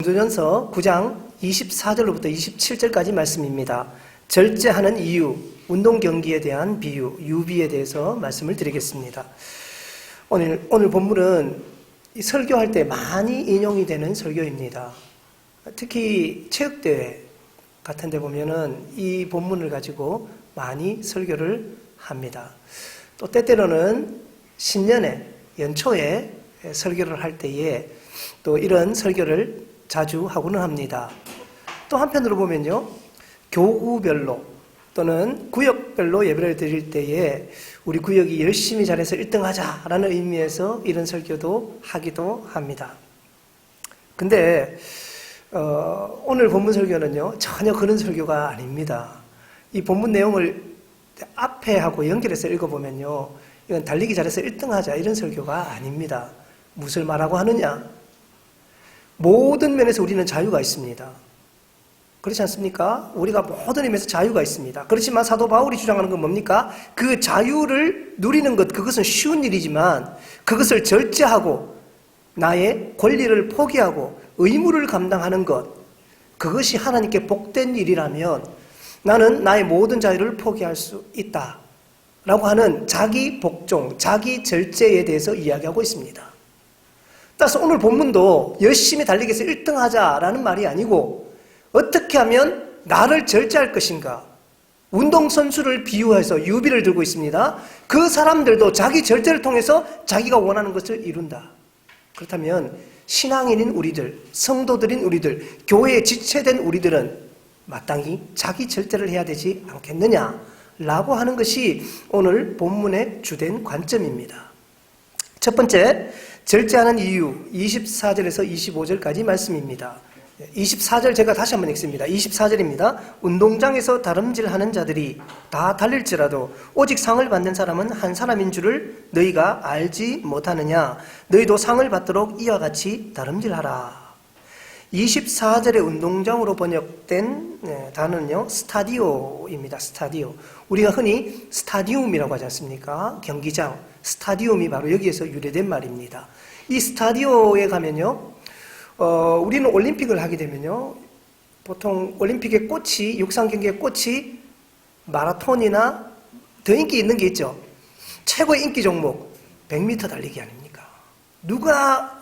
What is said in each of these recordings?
고린도전서 9장 24절로부터 27절까지 말씀입니다. 절제하는 이유, 운동 경기에 대한 비유, 유비에 대해서 말씀을 드리겠습니다. 오늘 오늘 본문은 이 설교할 때 많이 인용이 되는 설교입니다. 특히 체육대회 같은 데 보면은 이 본문을 가지고 많이 설교를 합니다. 또 때때로는 신년에 연초에 설교를 할 때에 또 이런 설교를 자주 하고는 합니다. 또 한편으로 보면요. 교구별로 또는 구역별로 예배를 드릴 때에 우리 구역이 열심히 잘해서 1등 하자라는 의미에서 이런 설교도 하기도 합니다. 근데 어, 오늘 본문 설교는요. 전혀 그런 설교가 아닙니다. 이 본문 내용을 앞에 하고 연결해서 읽어보면요. 이건 달리기 잘해서 1등 하자 이런 설교가 아닙니다. 무엇을 말하고 하느냐? 모든 면에서 우리는 자유가 있습니다. 그렇지 않습니까? 우리가 모든 의미에서 자유가 있습니다. 그렇지만 사도 바울이 주장하는 건 뭡니까? 그 자유를 누리는 것, 그것은 쉬운 일이지만 그것을 절제하고 나의 권리를 포기하고 의무를 감당하는 것, 그것이 하나님께 복된 일이라면 나는 나의 모든 자유를 포기할 수 있다. 라고 하는 자기 복종, 자기 절제에 대해서 이야기하고 있습니다. 따라서 오늘 본문도 열심히 달리기 위해서 1등 하자라는 말이 아니고 어떻게 하면 나를 절제할 것인가. 운동선수를 비유해서 유비를 들고 있습니다. 그 사람들도 자기 절제를 통해서 자기가 원하는 것을 이룬다. 그렇다면 신앙인인 우리들, 성도들인 우리들, 교회에 지체된 우리들은 마땅히 자기 절제를 해야 되지 않겠느냐? 라고 하는 것이 오늘 본문의 주된 관점입니다. 첫 번째, 절제하는 이유 24절에서 25절까지 말씀입니다. 24절 제가 다시 한번 읽습니다. 24절입니다. 운동장에서 다름질하는 자들이 다 달릴지라도 오직 상을 받는 사람은 한 사람인 줄을 너희가 알지 못하느냐? 너희도 상을 받도록 이와 같이 다름질하라. 24절의 운동장으로 번역된 네, 단어는요, 스타디오입니다. 스타디오. 우리가 흔히 스타디움이라고 하지 않습니까? 경기장. 스타디움이 바로 여기에서 유래된 말입니다. 이 스타디오에 가면요, 어, 우리는 올림픽을 하게 되면요, 보통 올림픽의 꽃이, 육상 경기의 꽃이 마라톤이나 더 인기 있는 게 있죠. 최고의 인기 종목, 100m 달리기 아닙니까? 누가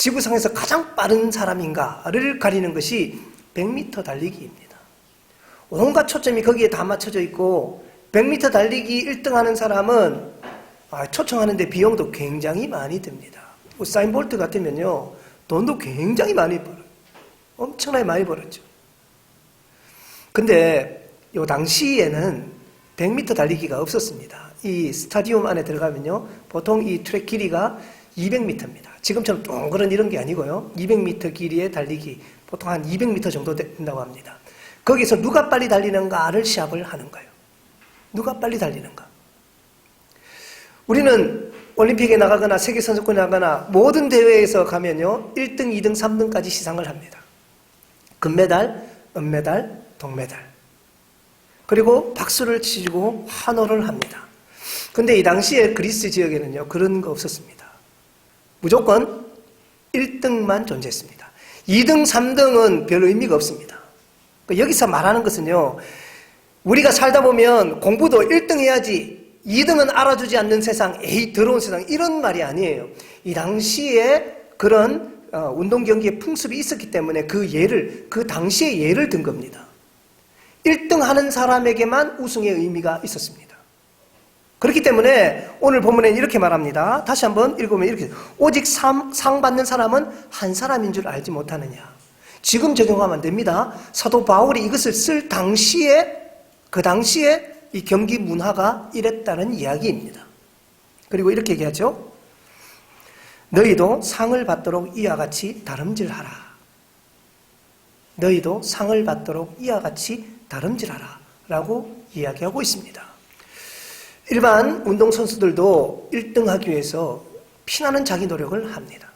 지구상에서 가장 빠른 사람인가를 가리는 것이 100m 달리기입니다. 온갖 초점이 거기에 다 맞춰져 있고 100m 달리기 1등 하는 사람은 아, 초청하는데 비용도 굉장히 많이 듭니다. 우사인 볼트 같으면요. 돈도 굉장히 많이 벌어요. 엄청나게 많이 벌었죠. 근데 요 당시에는 100m 달리기가 없었습니다. 이 스타디움 안에 들어가면요. 보통 이 트랙 길이가 200m입니다. 지금처럼 동그란 이런 게 아니고요. 200m 길이의 달리기, 보통 한 200m 정도 된다고 합니다. 거기서 누가 빨리 달리는가를 시합을 하는 거예요. 누가 빨리 달리는가. 우리는 올림픽에 나가거나 세계선수권에 나가거나 모든 대회에서 가면요. 1등, 2등, 3등까지 시상을 합니다. 금메달, 은메달, 동메달. 그리고 박수를 치고 환호를 합니다. 근데 이 당시에 그리스 지역에는요. 그런 거 없었습니다. 무조건 1등만 존재했습니다. 2등, 3등은 별 의미가 없습니다. 그러니까 여기서 말하는 것은요, 우리가 살다 보면 공부도 1등 해야지, 2등은 알아주지 않는 세상, 에이, 더러운 세상, 이런 말이 아니에요. 이 당시에 그런 어, 운동 경기의 풍습이 있었기 때문에 그 예를, 그 당시의 예를 든 겁니다. 1등 하는 사람에게만 우승의 의미가 있었습니다. 그렇기 때문에 오늘 본문에는 이렇게 말합니다. 다시 한번 읽으면 이렇게 오직 상, 상 받는 사람은 한 사람인 줄 알지 못하느냐. 지금 적용하면 안 됩니다. 사도 바울이 이것을 쓸 당시에 그 당시에 이 경기 문화가 이랬다는 이야기입니다. 그리고 이렇게 얘기하죠. 너희도 상을 받도록 이와 같이 다름질하라. 너희도 상을 받도록 이와 같이 다름질하라. 라고 이야기하고 있습니다. 일반 운동선수들도 1등 하기 위해서 피나는 자기 노력을 합니다.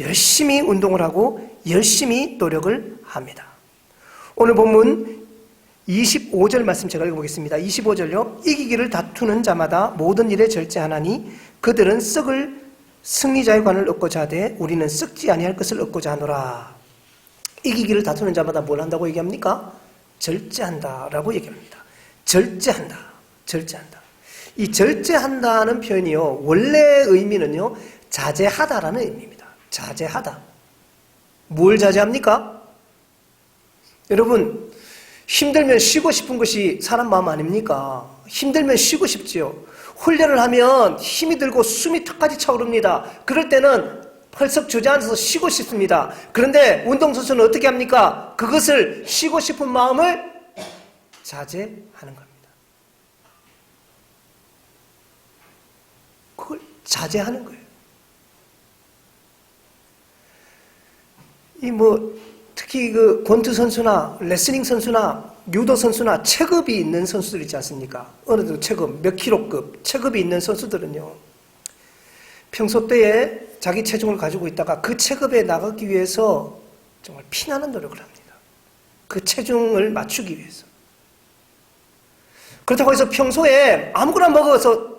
열심히 운동을 하고 열심히 노력을 합니다. 오늘 본문 25절 말씀 제가 읽어보겠습니다. 25절요. 이기기를 다투는 자마다 모든 일에 절제하나니 그들은 썩을 승리자의 관을 얻고자 하되 우리는 썩지 아니할 것을 얻고자 하노라. 이기기를 다투는 자마다 뭘 한다고 얘기합니까? 절제한다라고 얘기합니다. 절제한다. 절제한다. 이 절제한다는 표현이요. 원래 의미는요. 자제하다라는 의미입니다. 자제하다. 뭘 자제합니까? 여러분, 힘들면 쉬고 싶은 것이 사람 마음 아닙니까? 힘들면 쉬고 싶지요. 훈련을 하면 힘이 들고 숨이 턱까지 차오릅니다. 그럴 때는 펄썩 주저앉아서 쉬고 싶습니다. 그런데 운동선수는 어떻게 합니까? 그것을 쉬고 싶은 마음을 자제하는 겁니다. 그걸 자제하는 거예요. 이 뭐 특히 그 권투 선수나 레슬링 선수나 유도 선수나 체급이 있는 선수들 있지 않습니까? 어느 정도 체급, 몇 킬로급 체급이 있는 선수들은요. 평소 때에 자기 체중을 가지고 있다가 그 체급에 나가기 위해서 정말 피나는 노력을 합니다. 그 체중을 맞추기 위해서. 그렇다고 해서 평소에 아무거나 먹어서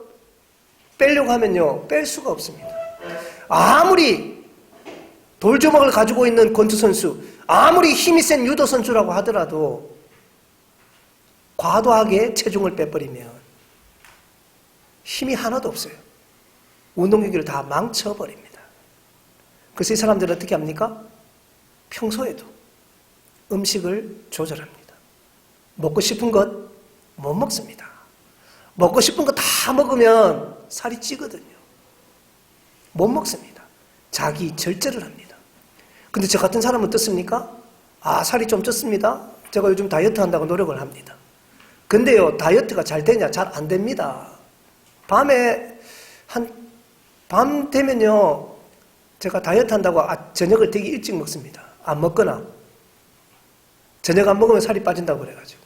빼려고 하면요, 뺄 수가 없습니다. 아무리 돌조막을 가지고 있는 권투 선수, 아무리 힘이 센 유도 선수라고 하더라도 과도하게 체중을 빼버리면 힘이 하나도 없어요. 운동 경기를 다 망쳐버립니다. 그래서 이 사람들은 어떻게 합니까? 평소에도 음식을 조절합니다. 먹고 싶은 것 못 먹습니다. 먹고 싶은 거 다 먹으면 살이 찌거든요. 못 먹습니다. 자기 절제를 합니다. 근데 저 같은 사람은 어떻습니까? 아, 살이 좀 쪘습니다. 제가 요즘 다이어트 한다고 노력을 합니다. 근데요, 다이어트가 잘 되냐? 잘 안 됩니다. 밤에, 한, 밤 되면요, 제가 다이어트 한다고 아, 저녁을 되게 일찍 먹습니다. 안 먹거나. 저녁 안 먹으면 살이 빠진다고 그래가지고.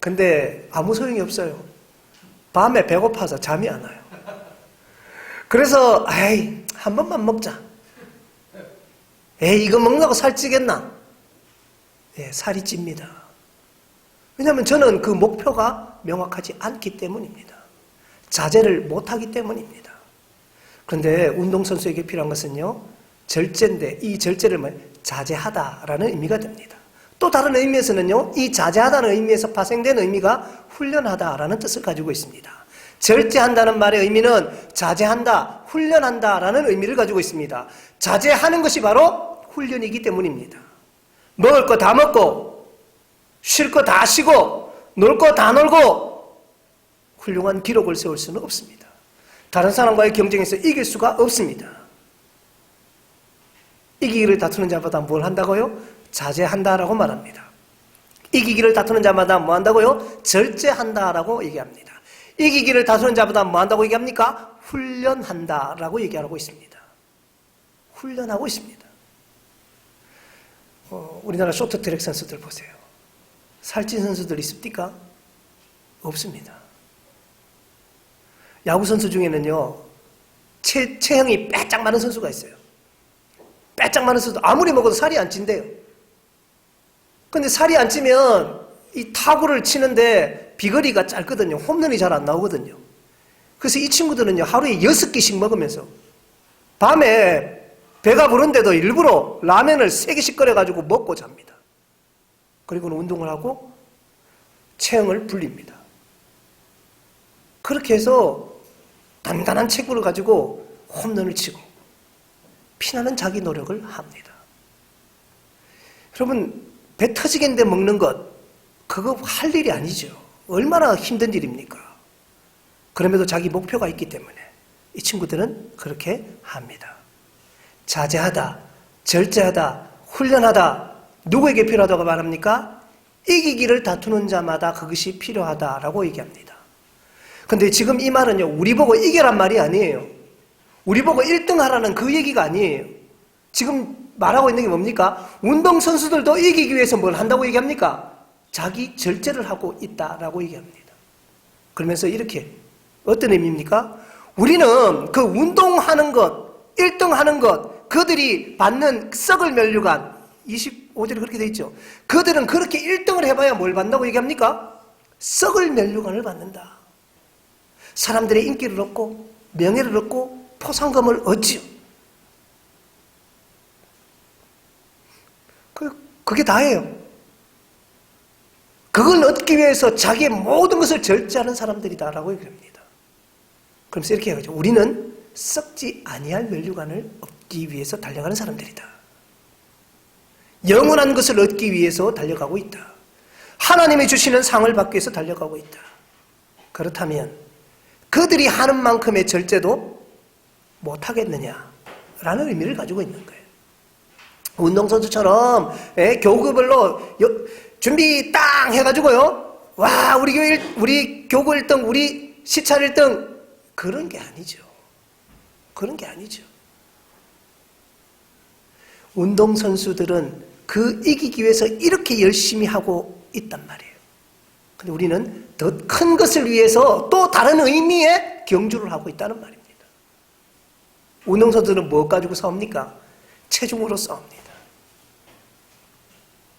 근데 아무 소용이 없어요. 밤에 배고파서 잠이 안 와요. 그래서, 아이, 한 번만 먹자. 에이, 이거 먹는다고 살찌겠나? 예, 살이 찝니다. 왜냐하면 저는 그 목표가 명확하지 않기 때문입니다. 자제를 못하기 때문입니다. 그런데 운동선수에게 필요한 것은요, 절제인데 이 절제를 뭐 자제하다라는 의미가 됩니다. 또 다른 의미에서는요, 이 자제하다는 의미에서 파생된 의미가 훈련하다라는 뜻을 가지고 있습니다. 절제한다는 말의 의미는 자제한다, 훈련한다 라는 의미를 가지고 있습니다. 자제하는 것이 바로 훈련이기 때문입니다. 먹을 거 다 먹고, 쉴 거 다 쉬고, 놀 거 다 놀고, 훌륭한 기록을 세울 수는 없습니다. 다른 사람과의 경쟁에서 이길 수가 없습니다. 이기기를 다투는 자마다 뭘 한다고요? 자제한다라고 말합니다. 이기기를 다투는 자마다 뭐 한다고요? 절제한다라고 얘기합니다. 이기기를 다투는 자마다 뭐 한다고 얘기합니까? 훈련한다라고 얘기하고 있습니다. 훈련하고 있습니다. 어, 우리나라 쇼트트랙 선수들 보세요. 살찐 선수들 있습니까? 없습니다. 야구 선수 중에는요, 체, 체형이 빼짝 많은 선수가 있어요. 빼짝 많은 선수, 아무리 먹어도 살이 안 찐대요. 근데 살이 안 찌면 이 타구를 치는데 비거리가 짧거든요. 홈런이 잘 안 나오거든요. 그래서 이 친구들은요, 하루에 여섯 개씩 먹으면서 밤에 배가 부른데도 일부러 라면을 세 개씩 끓여가지고 먹고 잡니다. 그리고는 운동을 하고 체형을 불립니다. 그렇게 해서 단단한 체구를 가지고 홈런을 치고 피나는 자기 노력을 합니다. 여러분, 배 터지겠는데 먹는 것, 그거 할 일이 아니죠. 얼마나 힘든 일입니까? 그럼에도 자기 목표가 있기 때문에 이 친구들은 그렇게 합니다. 자제하다, 절제하다, 훈련하다, 누구에게 필요하다고 말합니까? 이기기를 다투는 자마다 그것이 필요하다라고 얘기합니다. 근데 지금 이 말은요, 우리 보고 이겨란 말이 아니에요. 우리 보고 1등 하라는 그 얘기가 아니에요. 지금 말하고 있는 게 뭡니까? 운동선수들도 이기기 위해서 뭘 한다고 얘기합니까? 자기 절제를 하고 있다라고 얘기합니다. 그러면서 이렇게 어떤 의미입니까? 우리는 그 운동하는 것, 1등 하는 것, 그들이 받는 썩을 면류관, 25절에 그렇게 돼 있죠. 그들은 그렇게 1등을 해봐야 뭘 받는다고 얘기합니까? 썩을 면류관을 받는다. 사람들의 인기를 얻고, 명예를 얻고, 포상금을 얻지요. 그, 그게 다예요. 그걸 얻기 위해서 자기의 모든 것을 절제하는 사람들이다라고 얘기합니다. 그러면서 이렇게 해야죠. 우리는 썩지 아니할 면류관을 얻기 위해서 달려가는 사람들이다. 영원한 것을 얻기 위해서 달려가고 있다. 하나님이 주시는 상을 받기 위해서 달려가고 있다. 그렇다면 그들이 하는 만큼의 절제도 못하겠느냐라는 의미를 가지고 있는 거예요. 운동선수처럼 예, 여- 준비 땅 해가지고요. 와 우리 교회 일- 우리 교구 1등 우리 시찰 1등 그런 게 아니죠. 그런 게 아니죠. 운동선수들은 그 이기기 위해서 이렇게 열심히 하고 있단 말이에요. 근데 우리는 더 큰 것을 위해서 또 다른 의미의 경주를 하고 있다는 말입니다. 운동선수들은 뭐 가지고 싸웁니까? 체중으로 싸웁니다.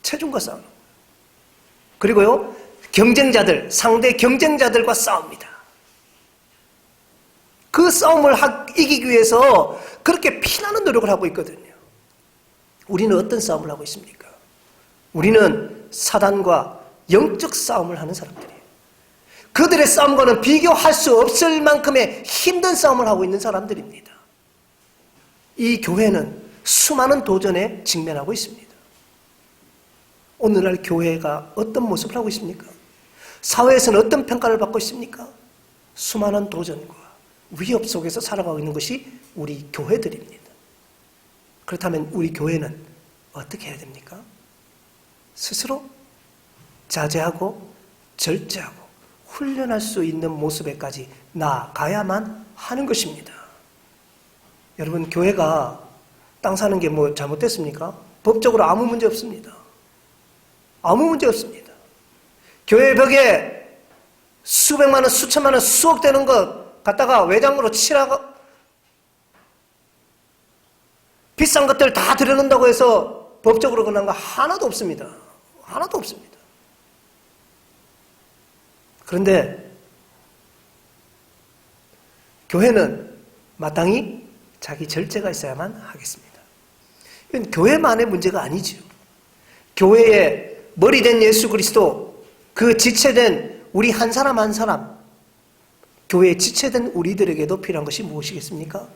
체중과 싸우는. 그리고요, 경쟁자들, 상대 경쟁자들과 싸웁니다. 그 싸움을 하- 이기기 위해서 그렇게 피나는 노력을 하고 있거든요. 우리는 어떤 싸움을 하고 있습니까? 우리는 사단과 영적 싸움을 하는 사람들이에요. 그들의 싸움과는 비교할 수 없을 만큼의 힘든 싸움을 하고 있는 사람들입니다. 이 교회는 수많은 도전에 직면하고 있습니다. 오늘날 교회가 어떤 모습을 하고 있습니까? 사회에서는 어떤 평가를 받고 있습니까? 수많은 도전과 위협 속에서 살아가고 있는 것이 우리 교회들입니다. 그렇다면 우리 교회는 어떻게 해야 됩니까? 스스로 자제하고 절제하고 훈련할 수 있는 모습에까지 나아가야만 하는 것입니다. 여러분, 교회가 땅 사는 게 뭐 잘못됐습니까? 법적으로 아무 문제 없습니다. 아무 문제 없습니다. 교회 벽에 수백만 원, 수천만 원, 수억 되는 것 갖다가 외장으로 칠하고 비싼 것들 다 들여놓는다고 해서 법적으로 그런 거 하나도 없습니다. 하나도 없습니다. 그런데 교회는 마땅히 자기 절제가 있어야만 하겠습니다. 이건 교회만의 문제가 아니죠. 교회의 머리 된 예수 그리스도, 그 지체된 우리 한 사람 한 사람, 교회에 지체된 우리들에게도 필요한 것이 무엇이겠습니까?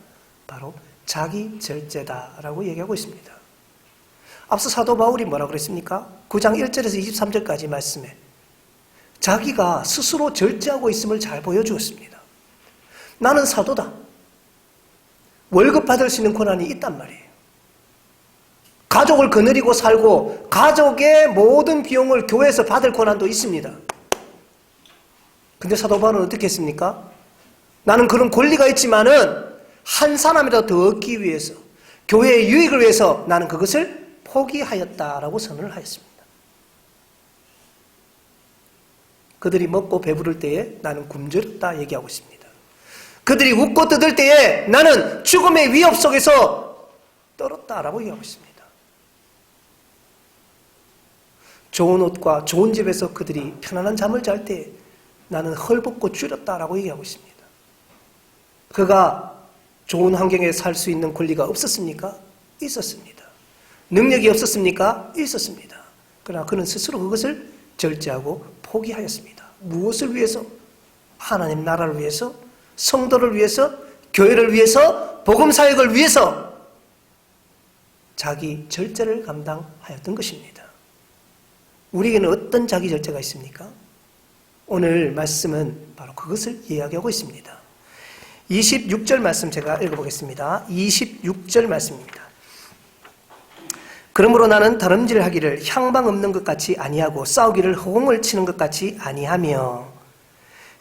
바로 자기 절제다라고 얘기하고 있습니다. 앞서 사도 바울이 뭐라고 그랬습니까? 9장 1절에서 23절까지 말씀에 자기가 스스로 절제하고 있음을 잘 보여주었습니다. 나는 사도다. 월급 받을 수 있는 권한이 있단 말이에요. 가족을 거느리고 살고 가족의 모든 비용을 교회에서 받을 권한도 있습니다. 근데 사도 바울은 어떻게 했습니까? 나는 그런 권리가 있지만은 한 사람이라도 더 얻기 위해서 교회의 유익을 위해서 나는 그것을 포기하였다라고 선언을 하였습니다. 그들이 먹고 배부를 때에 나는 굶주렸다 얘기하고 있습니다. 그들이 웃고 뜯을 때에 나는 죽음의 위협 속에서 떨었다라고 얘기하고 있습니다. 좋은 옷과 좋은 집에서 그들이 편안한 잠을 잘 때 나는 헐벗고 줄였다라고 얘기하고 있습니다. 그가 좋은 환경에 살 수 있는 권리가 없었습니까? 있었습니다. 능력이 없었습니까? 있었습니다. 그러나 그는 스스로 그것을 절제하고 포기하였습니다. 무엇을 위해서? 하나님 나라를 위해서, 성도를 위해서, 교회를 위해서, 복음 사역을 위해서 자기 절제를 감당하였던 것입니다. 우리에게는 어떤 자기 절제가 있습니까? 오늘 말씀은 바로 그것을 이야기하고 있습니다. 26절 말씀 제가 읽어보겠습니다. 26절 말씀입니다. 그러므로 나는 다름질 하기를 향방 없는 것 같이 아니하고 싸우기를 허공을 치는 것 같이 아니하며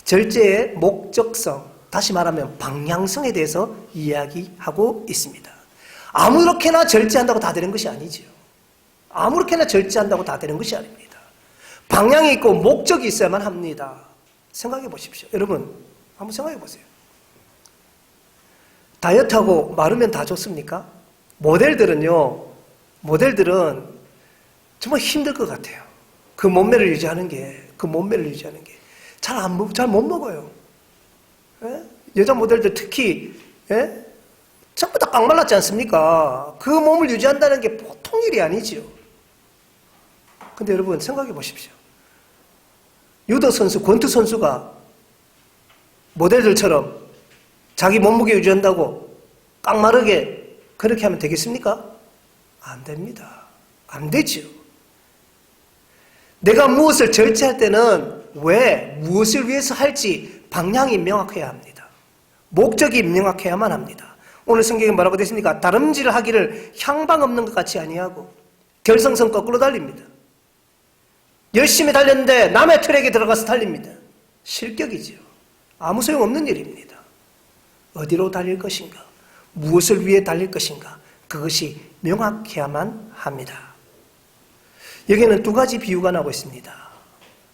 절제의 목적성, 다시 말하면 방향성에 대해서 이야기하고 있습니다. 아무렇게나 절제한다고 다 되는 것이 아니죠. 아무렇게나 절제한다고 다 되는 것이 아닙니다. 방향이 있고 목적이 있어야만 합니다. 생각해 보십시오. 여러분, 한번 생각해 보세요. 다이어트하고 마르면 다 좋습니까? 모델들은요, 모델들은 정말 힘들 것 같아요. 그 몸매를 유지하는 게, 그 몸매를 유지하는 게. 잘 안, 먹, 잘 못 먹어요. 예? 여자 모델들 특히, 예? 전부 다 깡 말랐지 않습니까? 그 몸을 유지한다는 게 보통 일이 아니지요. 근데 여러분 생각해 보십시오. 유도 선수, 권투 선수가 모델들처럼 자기 몸무게 유지한다고 깡마르게 그렇게 하면 되겠습니까? 안 됩니다. 안 되죠. 내가 무엇을 절제할 때는 왜, 무엇을 위해서 할지 방향이 명확해야 합니다. 목적이 명확해야만 합니다. 오늘 성경에 뭐라고 되어 있습니까? 다름질 하기를 향방 없는 것 같이 아니하고 결성성 거꾸로 달립니다. 열심히 달렸는데 남의 트랙에 들어가서 달립니다. 실격이죠. 아무 소용없는 일입니다. 어디로 달릴 것인가? 무엇을 위해 달릴 것인가? 그것이 명확해야만 합니다. 여기는 두 가지 비유가 나오고 있습니다.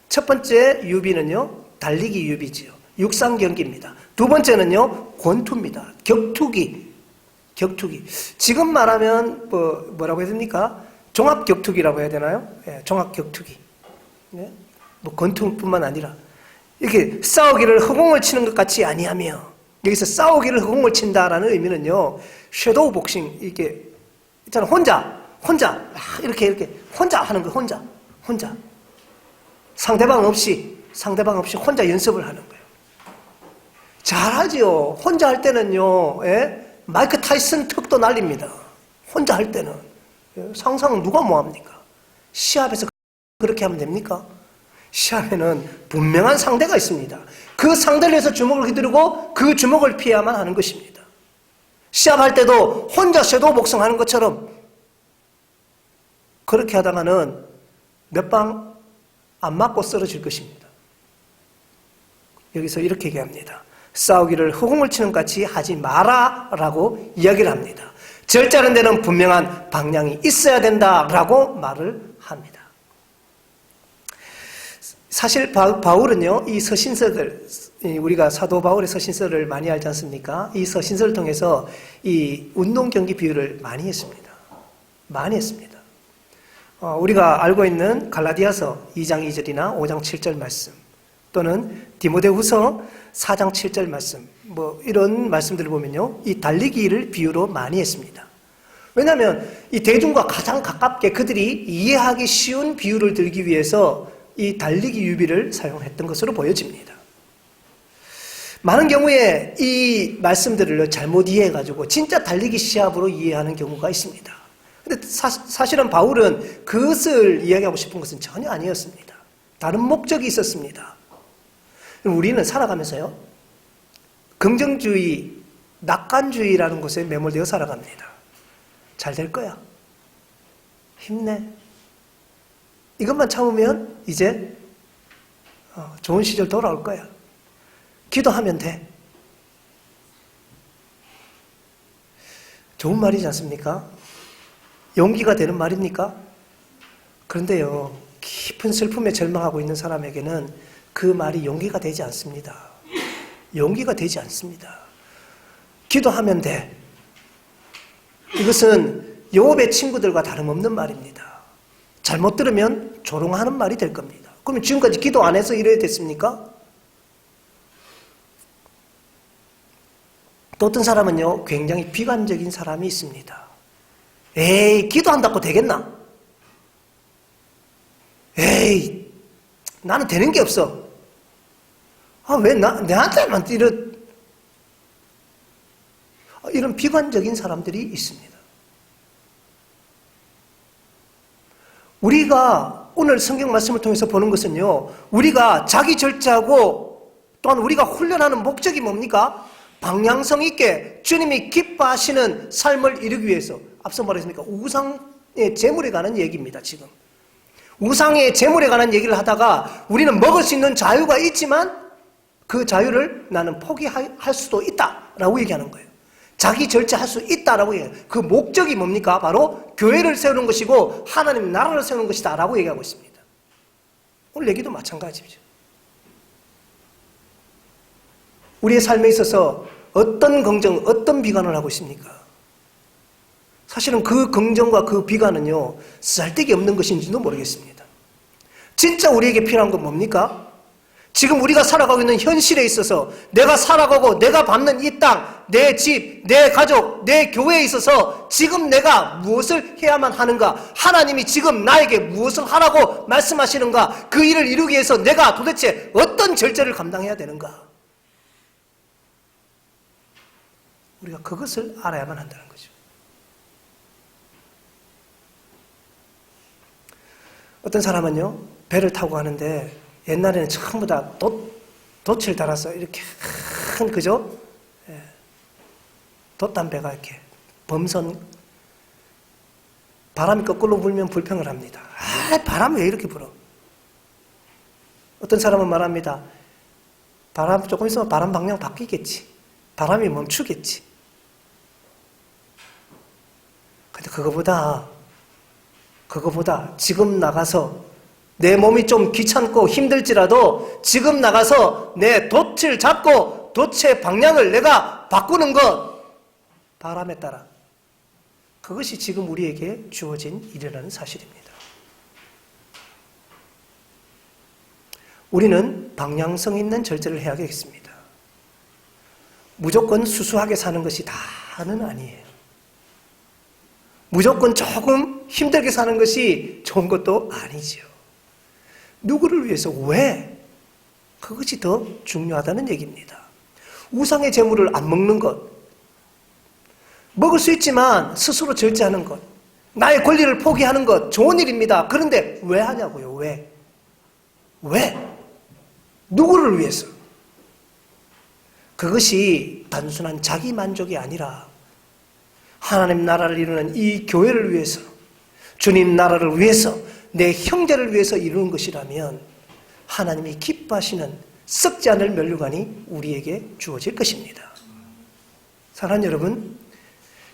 첫 번째 유비는요, 달리기 유비지요. 육상 경기입니다. 두 번째는요, 권투입니다. 격투기. 격투기. 지금 말하면 뭐, 뭐라고 해야 됩니까? 종합 격투기라고 해야 되나요? 예, 종합 격투기. 예? 뭐 권투뿐만 아니라 이렇게 싸우기를 허공을 치는 것 같이 아니하며 여기서 싸우기를 허공을 친다라는 의미는요 섀도우 복싱 이렇게 있잖아 혼자 혼자 막 이렇게 이렇게 혼자 하는 거 혼자 혼자 상대방 없이 상대방 없이 혼자 연습을 하는 거예요. 잘하지요. 혼자 할 때는요 예? 마이크 타이슨 턱도 날립니다. 혼자 할 때는 예? 상상 누가 뭐 합니까? 시합에서 그렇게 하면 됩니까? 시합에는 분명한 상대가 있습니다. 그 상대를 위해서 주먹을 휘두르고 그 주먹을 피해야만 하는 것입니다. 시합할 때도 혼자 섀도우 복싱하는 것처럼 그렇게 하다가는 몇 방 안 맞고 쓰러질 것입니다. 여기서 이렇게 얘기합니다. 싸우기를 허공을 치는 것 같이 하지 마라라고 이야기를 합니다. 절제하는 데는 분명한 방향이 있어야 된다라고 말을 합니다. 사실 바, 바울은요, 이 서신서들, 우리가 사도 바울의 서신서를 많이 알지 않습니까? 이 서신서를 통해서 이 운동 경기 비유를 많이 했습니다. 많이 했습니다. 어, 우리가 알고 있는 갈라디아서 2장 2절이나 5장 7절 말씀, 또는 디모데후서 4장 7절 말씀, 뭐 이런 말씀들을 보면요, 이 달리기를 비유로 많이 했습니다. 왜냐하면 이 대중과 가장 가깝게 그들이 이해하기 쉬운 비유를 들기 위해서 이 달리기 유비를 사용했던 것으로 보여집니다. 많은 경우에 이 말씀들을 잘못 이해해가지고 진짜 달리기 시합으로 이해하는 경우가 있습니다. 근데 사, 실은 바울은 그것을 이야기하고 싶은 것은 전혀 아니었습니다. 다른 목적이 있었습니다. 우리는 살아가면서요, 긍정주의, 낙관주의라는 곳에 매몰되어 살아갑니다. 잘 될 거야. 힘내. 이것만 참으면 이제 어, 좋은 시절 돌아올 거야. 기도하면 돼. 좋은 말이지 않습니까? 용기가 되는 말입니까? 그런데요, 깊은 슬픔에 절망하고 있는 사람에게는 그 말이 용기가 되지 않습니다. 용기가 되지 않습니다. 기도하면 돼. 이것은 요업의 친구들과 다름없는 말입니다. 잘못 들으면 조롱하는 말이 될 겁니다. 그러면 지금까지 기도 안 해서 이래야 됐습니까? 또 어떤 사람은요, 굉장히 비관적인 사람이 있습니다. 에이, 기도한다고 되겠나? 에이, 나는 되는 게 없어. 아, 왜 나, 내한테만 이런, 이런 비관적인 사람들이 있습니다. 우리가 오늘 성경 말씀을 통해서 보는 것은요, 우리가 자기 절제하고 또한 우리가 훈련하는 목적이 뭡니까? 방향성 있게 주님이 기뻐하시는 삶을 이루기 위해서 앞서 말했습니까? 우상의 재물에 관한 얘기입니다, 지금. 우상의 재물에 관한 얘기를 하다가 우리는 먹을 수 있는 자유가 있지만 그 자유를 나는 포기할 수도 있다라고 얘기하는 거예요. 자기 절제할 수 있다라고 해요. 그 목적이 뭡니까? 바로 교회를 세우는 것이고 하나님 나라를 세우는 것이다라고 얘기하고 있습니다. 오늘 얘기도 마찬가지죠. 우리의 삶에 있어서 어떤 긍정, 어떤 비관을 하고 있습니까? 사실은 그 긍정과 그 비관은요, 쓸데기 없는 것인지도 모르겠습니다. 진짜 우리에게 필요한 건 뭡니까? 지금 우리가 살아가고 있는 현실에 있어서 내가 살아가고 내가 밟는 이 땅, 내 집, 내 가족, 내 교회에 있어서 지금 내가 무엇을 해야만 하는가? 하나님이 지금 나에게 무엇을 하라고 말씀하시는가? 그 일을 이루기 위해서 내가 도대체 어떤 절제를 감당해야 되는가? 우리가 그것을 알아야만 한다는 거죠. 어떤 사람은요, 배를 타고 가는데 옛날에는 전부 다 돛, 돛을 달아서 이렇게 큰, 그죠? 예. 돛담배가 이렇게 범선, 바람이 거꾸로 불면 불평을 합니다. 아, 바람 왜 이렇게 불어? 어떤 사람은 말합니다. 바람, 조금 있으면 바람 방향 바뀌겠지. 바람이 멈추겠지. 근데 그거보다, 그거보다 지금 나가서 내 몸이 좀 귀찮고 힘들지라도 지금 나가서 내 돛을 잡고 돛의 방향을 내가 바꾸는 것, 바람에 따라. 그것이 지금 우리에게 주어진 일이라는 사실입니다. 우리는 방향성 있는 절제를 해야겠습니다. 무조건 수수하게 사는 것이 다는 아니에요. 무조건 조금 힘들게 사는 것이 좋은 것도 아니지요. 누구를 위해서 왜? 그것이 더 중요하다는 얘기입니다. 우상의 재물을 안 먹는 것, 먹을 수 있지만 스스로 절제하는 것, 나의 권리를 포기하는 것, 좋은 일입니다. 그런데 왜 하냐고요, 왜? 왜? 누구를 위해서? 그것이 단순한 자기 만족이 아니라 하나님 나라를 이루는 이 교회를 위해서 주님 나라를 위해서 내 형제를 위해서 이루는 것이라면 하나님이 기뻐하시는 썩지 않을 면류관이 우리에게 주어질 것입니다. 사랑하는 여러분,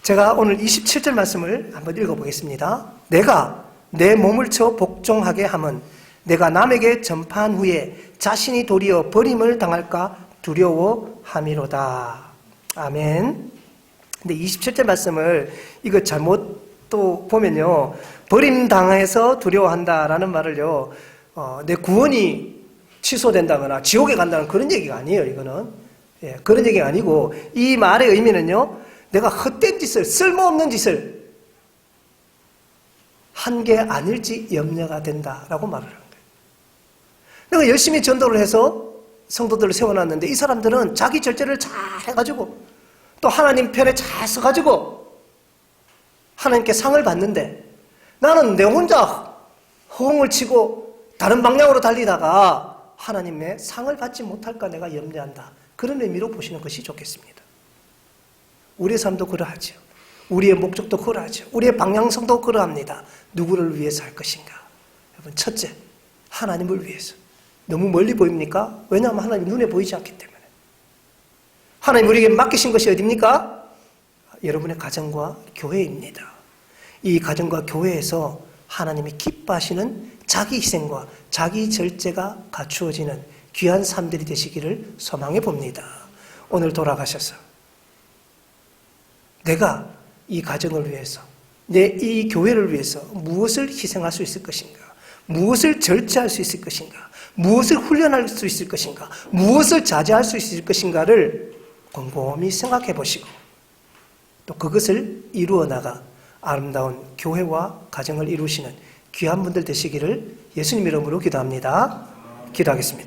제가 오늘 27절 말씀을 한번 읽어보겠습니다. 내가 내 몸을 쳐 복종하게 함은 내가 남에게 전파한 후에 자신이 도리어 버림을 당할까 두려워함이로다. 아멘. 근데 27절 말씀을 이거 잘못 또 보면요. 버림당해서 두려워한다라는 말을요. 어, 내 구원이 취소된다거나 지옥에 간다는 그런 얘기가 아니에요. 이거는. 예, 그런 얘기가 아니고 이 말의 의미는요. 내가 헛된 짓을 쓸모없는 짓을 한 게 아닐지 염려가 된다라고 말을 하는 거예요. 내가 열심히 전도를 해서 성도들을 세워놨는데 이 사람들은 자기 절제를 잘 해가지고 또 하나님 편에 잘 서가지고 하나님께 상을 받는데 나는 내 혼자 허공을 치고 다른 방향으로 달리다가 하나님의 상을 받지 못할까 내가 염려한다. 그런 의미로 보시는 것이 좋겠습니다. 우리의 삶도 그러하죠. 우리의 목적도 그러하죠. 우리의 방향성도 그러합니다. 누구를 위해서 할 것인가? 여러분, 첫째, 하나님을 위해서. 너무 멀리 보입니까? 왜냐하면 하나님 눈에 보이지 않기 때문에. 하나님 우리에게 맡기신 것이 어디입니까? 여러분의 가정과 교회입니다. 이 가정과 교회에서 하나님이 기뻐하시는 자기 희생과 자기 절제가 갖추어지는 귀한 삶들이 되시기를 소망해 봅니다. 오늘 돌아가셔서 내가 이 가정을 위해서, 내 이 교회를 위해서 무엇을 희생할 수 있을 것인가? 무엇을 절제할 수 있을 것인가? 무엇을 훈련할 수 있을 것인가? 무엇을 자제할 수 있을 것인가를 곰곰이 생각해 보시고 또 그것을 이루어 나가 아름다운 교회와 가정을 이루시는 귀한 분들 되시기를 예수님 이름으로 기도합니다. 기도하겠습니다.